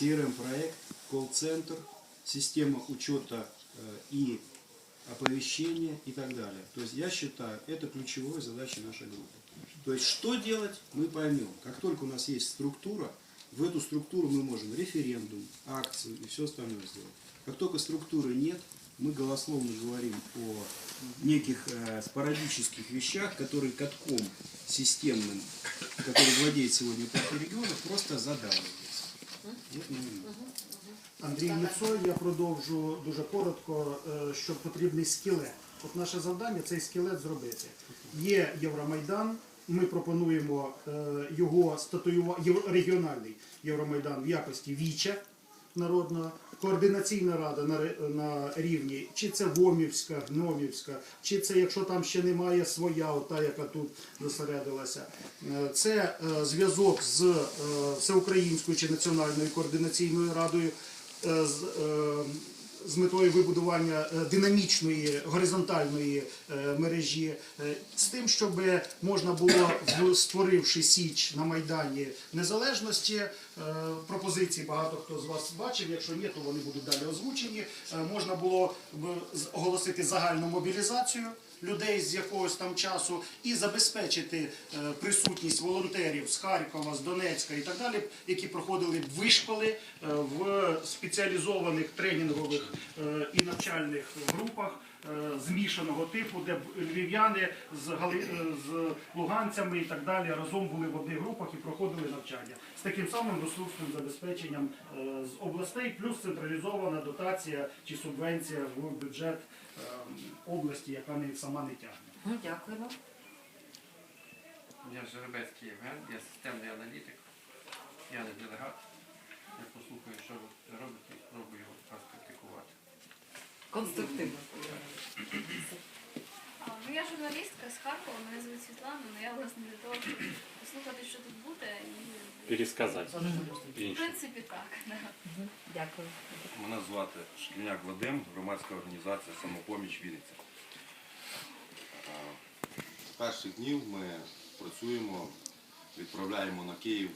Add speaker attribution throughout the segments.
Speaker 1: CRM-проект, колл-центр, система учета э, и оповещения и так далее. То есть я считаю, это ключевой задачей нашей группы. То есть что делать, мы поймем. Как только у нас есть структура, в эту структуру мы можем референдум, акцию и все остальное сделать. Как только структуры нет, мы голословно говорим о неких э, спорадических вещах, которые катком системным, который владеет сегодня партия регионов, просто задавливается.
Speaker 2: Андрій Ніцо, я продовжу дуже коротко, е, що потрібний скелет. От наше завдання цей скелет зробити. Є Євромайдан. Ми пропонуємо е, його статуювати регіональний Євромайдан в якості віча народного. Координаційна рада на, на рівні, чи це Вомівська, Гномівська, чи це, якщо там ще немає своя, ота, яка тут зосередилася. Е, Це е, зв'язок з е, Всеукраїнською чи Національною координаційною радою з, з метою вибудування е, динамічної горизонтальної е, мережі, е, з тим, щоб можна було, створивши січ на майдані незалежності, пропозиції багато хто з вас бачив. Якщо ні, то вони будуть далі озвучені. Можна було оголосити загальну мобілізацію людей з якогось там часу і забезпечити е, присутність волонтерів з Харкова, з Донецька і так далі, які проходили вишколи е, в спеціалізованих тренінгових е, і навчальних групах. Е, Змішаного типу, де львів'яни з, гали... е, з луганцями і так далі разом були в одних групах і проходили навчання з таким самим ресурсним забезпеченням е, з областей, плюс централізована дотація чи субвенція в бюджет області, яка не сама не тягне.
Speaker 3: Ну, дякуємо.
Speaker 4: Я Жеребецький Євген, я системний аналітик, я не делегат. Я послухаю, що ви робите, і спробую вас критикувати.
Speaker 3: Конструктивно.
Speaker 5: Ну, я журналістка з Харкова, мене звуть Світлана, але я власне для того, щоб послухати, що тут буде, і
Speaker 6: пересказать.
Speaker 5: в
Speaker 6: Інше.
Speaker 5: принципі так. да.
Speaker 3: Дякую.
Speaker 7: Мене звати Шкільняк Вадим, громадська організація Самопоміч Вінниця. Е, З перших днів ми працюємо, відправляємо на Київ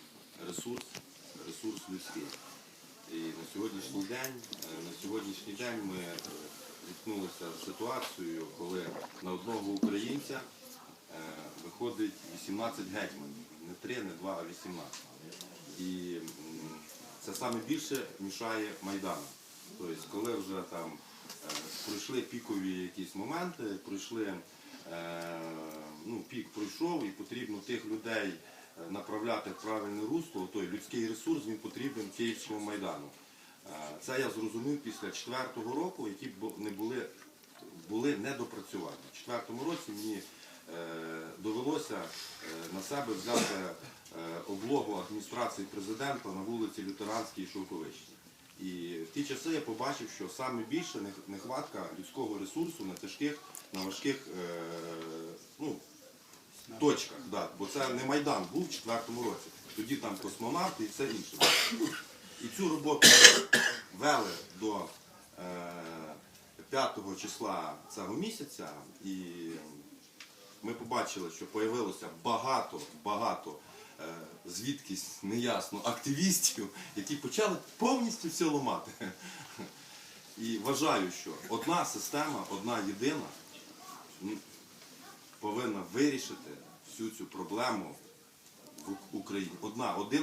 Speaker 7: ресурс, сьогоднішній день, е, на сьогоднішній день ми е, зіткнулися з ситуацією, коли на одного українця е, виходить 18 гетьманів. Не 3, не 2, а 18. І це саме більше мішає Майдану. Тобто, коли вже там пройшли пікові якісь моменти, пройшли, ну, пік пройшов і потрібно тих людей направляти в правильне русло, той людський ресурс він потрібен Київському Майдану. Це я зрозумів після четвертого року, які не були, були недопрацювання. У четвертому році мені е, довелося е, на себе взяти е, облогу адміністрації президента на вулиці Лютеранській і Шовковичній. І в ті часи я побачив, що саме більше нехватка людського ресурсу на тяжких, на важких ну, точках. Да. Бо це не Майдан був в четвертому році. Тоді там космонавти і все інше. І цю роботу вели до е, 5 числа цього місяця. І ми побачили, що появилося багато, багато е, звідкись неясно активістів, які почали повністю все ламати. І вважаю, що одна система, одна єдина повинна вирішити всю цю проблему в Україні. Одна, один.